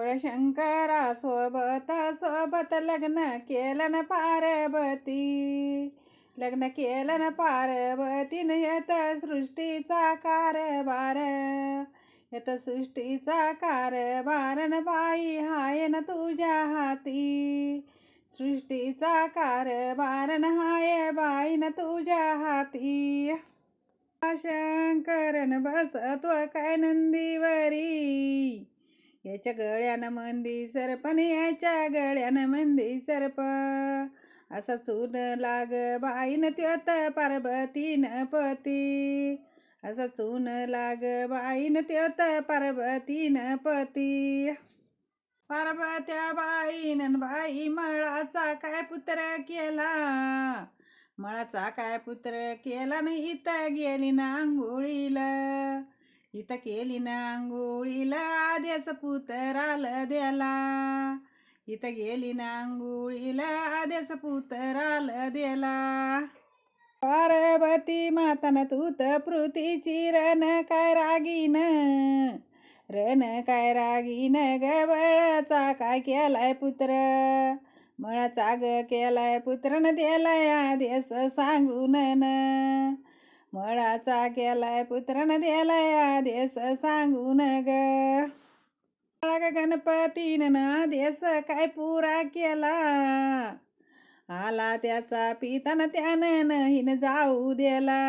शंकरा सोबत सोबत लग्न केलं ना पार्वती. लग्न केलं ना पार्वतीनं येत सृष्टीचा कारभार. येत सृष्टीचा कारभार न बाई हाय न तुझ्या हाती. सृष्टीचा कारभार न हाय बाई न तुझ्या हाती. शंकरन बसत्व काय नंदीवरी. याच्या गळ्यानं मंदी सरपण याच्या गळ्यानं मंदी सरप. असा चून लाग बाईन त्योत पार्वतीन पती. असा चून लाग बाईन त्योत पार्वतीन पती. पार्वत्या बाईन बाई मळाचा काय पुत्र केला? मळाचा काय पुत्र केला? नाही इथं गेली ना आंघोळीला. इथं केली ना आंघोळीला आदेश पुतराला द्याला. इथं गेली ना आंघोळीला आदेश पुतराला द्याला. पार्वती मातानं तूत पृथ्वीची रण काय रागीन? रण काय रागीन? गवळचा काय केलाय पुत्र? मळाचा ग केलाय पुत्रन दिलाय आदेश सांगून न मळाचा केलाय पुत्रन दिलाय आदेश सांगून ग. मळा ग गणपतीनं आदेश काय पुरा केला? आला त्याचा पितानं त्यानं नहीन जाऊ दिला.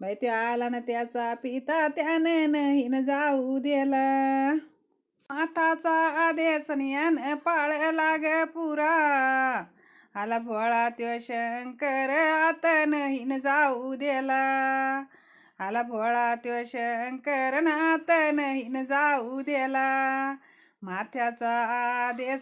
बाई त्यो आला ना त्याचा पिता त्यानं नहीन जाऊ दिला. माताचा आदेश यान पाळ लाग आला भोळा त्यो शंकर आता नहीन जाऊ दिला आला भोळा त्यो शंकर आता नहीन जाऊ दिला माथ्याचा आदेश